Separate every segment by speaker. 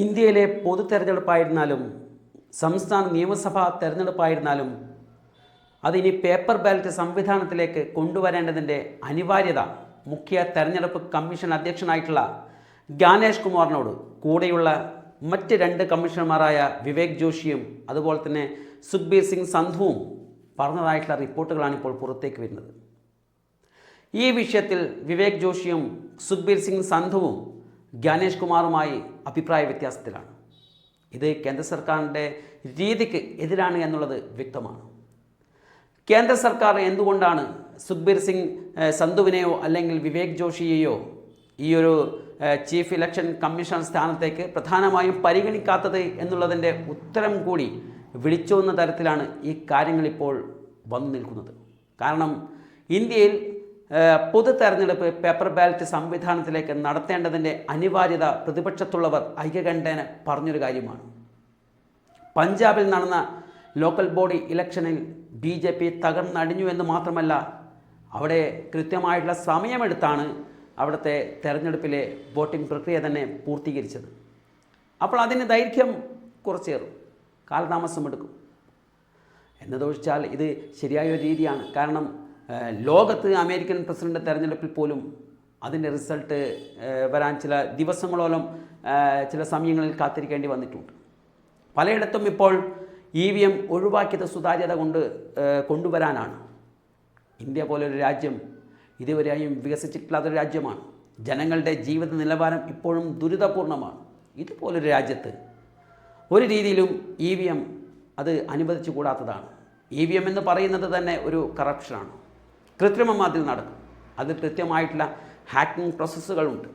Speaker 1: ഇന്ത്യയിലെ പൊതു തെരഞ്ഞെടുപ്പായിരുന്നാലും സംസ്ഥാന നിയമസഭാ തെരഞ്ഞെടുപ്പായിരുന്നാലും അതിനി പേപ്പർ ബാലറ്റ് സംവിധാനത്തിലേക്ക് കൊണ്ടുവരേണ്ടതിന്റെ അനിവാര്യത മുഖ്യ തെരഞ്ഞെടുപ്പ് കമ്മീഷൻ അധ്യക്ഷനായിട്ടുള്ള ജ്ഞാനേഷ് കുമാറിനോട്. കൂടെയുള്ള മറ്റ് രണ്ട് കമ്മീഷണർമാരായ വിവേക് ജോഷിയും അതുപോലെ തന്നെ സുഖ്ബീർ സിംഗ് സന്ധുവും പറഞ്ഞതായിട്ടുള്ള റിപ്പോർട്ടുകളാണ് ഇപ്പോൾ പുറത്തേക്ക് വരുന്നത്. ഈ വിഷയത്തിൽ വിവേക് ജോഷിയും സുഖ്ബീർ സിംഗ് സന്ധുവും ജ്ഞാനേഷ് കുമാറുമായി അഭിപ്രായ വ്യത്യാസത്തിലാണ്. ഇത് കേന്ദ്ര സർക്കാരിന്റെ രീതിക്ക് എതിരാണ് എന്നുള്ളത് വ്യക്തമാണ്. കേന്ദ്ര സർക്കാർ എന്തുകൊണ്ടാണ് സുഖ്ബീർ സിംഗ് സന്ധുവിനെയോ അല്ലെങ്കിൽ വിവേക് ജോഷിയെയോ ഈ ഒരു ചീഫ് ഇലക്ഷൻ കമ്മീഷൻ സ്ഥാനത്തേക്ക് പ്രധാനമായും പരിഗണിക്കാത്തത് എന്നുള്ളതിന്റെ ഉത്തരം കൂടി വിളിച്ചോന്ന തരത്തിലാണ് ഈ കാര്യങ്ങളിപ്പോൾ വന്നു നിൽക്കുന്നത്. കാരണം ഇന്ത്യയിൽ പൊതു തെരഞ്ഞെടുപ്പ് പേപ്പർ ബാലറ്റ് സംവിധാനത്തിലേക്ക് നടത്തേണ്ടതിന്റെ അനിവാര്യത പ്രതിപക്ഷത്തുള്ളവർ ഐക്യകണ്ഠേന പറഞ്ഞൊരു കാര്യമാണ്. പഞ്ചാബിൽ നടന്ന ലോക്കൽ ബോഡി ഇലക്ഷനിൽ ബി ജെ പി തകർന്നടിഞ്ഞു എന്ന് മാത്രമല്ല അവിടെ കൃത്യമായിട്ടുള്ള സമയമെടുത്താണ് അവിടുത്തെ തെരഞ്ഞെടുപ്പിലെ വോട്ടിംഗ് പ്രക്രിയ തന്നെ പൂർത്തീകരിച്ചത്. അപ്പോൾ അതിന് ദൈർഘ്യം കുറച്ചേറും കാലതാമസം എടുക്കും. എന്നതൊഴിച്ചാൽ ഇത് ശരിയായ ഒരു രീതിയാണ്. കാരണം ലോകത്ത് അമേരിക്കൻ പ്രസിഡന്റ് തെരഞ്ഞെടുപ്പിൽ പോലും അതിന്റെ റിസൾട്ട് വരാൻ ചില ദിവസങ്ങളോളം ചില സമയങ്ങളിൽ കാത്തിരിക്കേണ്ടി വന്നിട്ടുണ്ട്. പലയിടത്തും ഇപ്പോൾ ഇ വി എം ഒഴിവാക്കിയത് സുതാര്യത കൊണ്ട് കൊണ്ടുവരാനാണ്. ഇന്ത്യ പോലൊരു രാജ്യം ഇതുവരെയും വികസിച്ചിട്ടില്ലാത്തൊരു രാജ്യമാണ്. ജനങ്ങളുടെ ജീവിത നിലവാരം ഇപ്പോഴും ദുരിതപൂർണമാണ് ഇതുപോലൊരു രാജ്യത്ത് ഒരു രീതിയിലും ഇ വി എം അത് അനുവദിച്ചു കൂടാത്തതാണ് ഇ വി എം എന്ന് പറയുന്നത് തന്നെ ഒരു കറപ്ഷനാണ് കൃത്രിമം അതിൽ നടക്കും. അത് കൃത്യമായിട്ടുള്ള ഹാക്കിംഗ് പ്രോസസ്സുകളുണ്ട്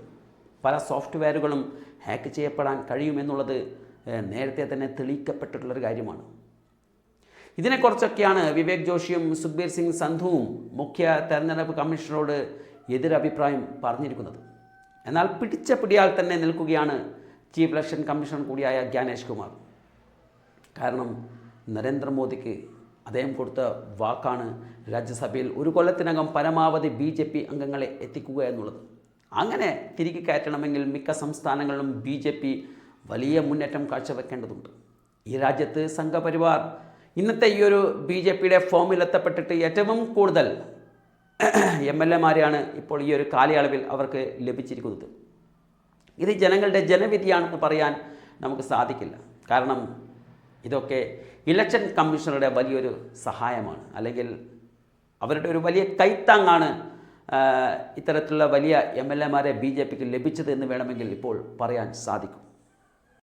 Speaker 1: പല സോഫ്റ്റ്വെയറുകളും ഹാക്ക് ചെയ്യപ്പെടാൻ കഴിയുമെന്നുള്ളത് നേരത്തെ തന്നെ തെളിയിക്കപ്പെട്ടിട്ടുള്ളൊരു കാര്യമാണ്. ഇതിനെക്കുറിച്ചൊക്കെയാണ് വിവേക് ജോഷിയും സുഖ്ബീർ സിംഗ് സന്ധുവും മുഖ്യ തെരഞ്ഞെടുപ്പ് കമ്മീഷണറോട് എതിരഭിപ്രായം പറഞ്ഞിരിക്കുന്നത്. എന്നാൽ പിടിച്ച പിടിയാൽ തന്നെ നിൽക്കുകയാണ് ചീഫ് ഇലക്ഷൻ കമ്മീഷണർ കൂടിയായ ജ്ഞാനേഷ് കുമാർ. കാരണം നരേന്ദ്രമോദിക്ക് അദ്ദേഹം കൊടുത്ത വാക്കാണ് രാജ്യസഭയിൽ ഒരു കൊല്ലത്തിനകം പരമാവധി ബി ജെ പി അംഗങ്ങളെ എത്തിക്കുക എന്നുള്ളത്. അങ്ങനെ തിരികെ കയറ്റണമെങ്കിൽ മിക്ക സംസ്ഥാനങ്ങളിലും ബി ജെ പി വലിയ മുന്നേറ്റം കാഴ്ചവെക്കേണ്ടതുണ്ട്. ഈ രാജ്യത്ത് സംഘപരിവാർ ഇന്നത്തെ ഈ ഒരു ബി ജെ പിയുടെ ഫോമിൽ എത്തപ്പെട്ടിട്ട് ഏറ്റവും കൂടുതൽ എം എൽ എമാരെയാണ് ഇപ്പോൾ ഈ ഒരു കാലയളവിൽ അവർക്ക് ലഭിച്ചിരിക്കുന്നത്. ഇത് ജനങ്ങളുടെ ജനവിധിയാണെന്ന് പറയാൻ നമുക്ക് സാധിക്കില്ല. കാരണം ഇതൊക്കെ ഇലക്ഷൻ കമ്മീഷണറുടെ വലിയൊരു സഹായമാണ്. അല്ലെങ്കിൽ അവരുടെ ഒരു വലിയ കൈത്താങ്ങാണ് ഇത്തരത്തിലുള്ള വലിയ എം എൽ എമാരെ ബി ജെ പിക്ക് ലഭിച്ചത് എന്ന് വേണമെങ്കിൽ ഇപ്പോൾ പറയാൻ സാധിക്കും.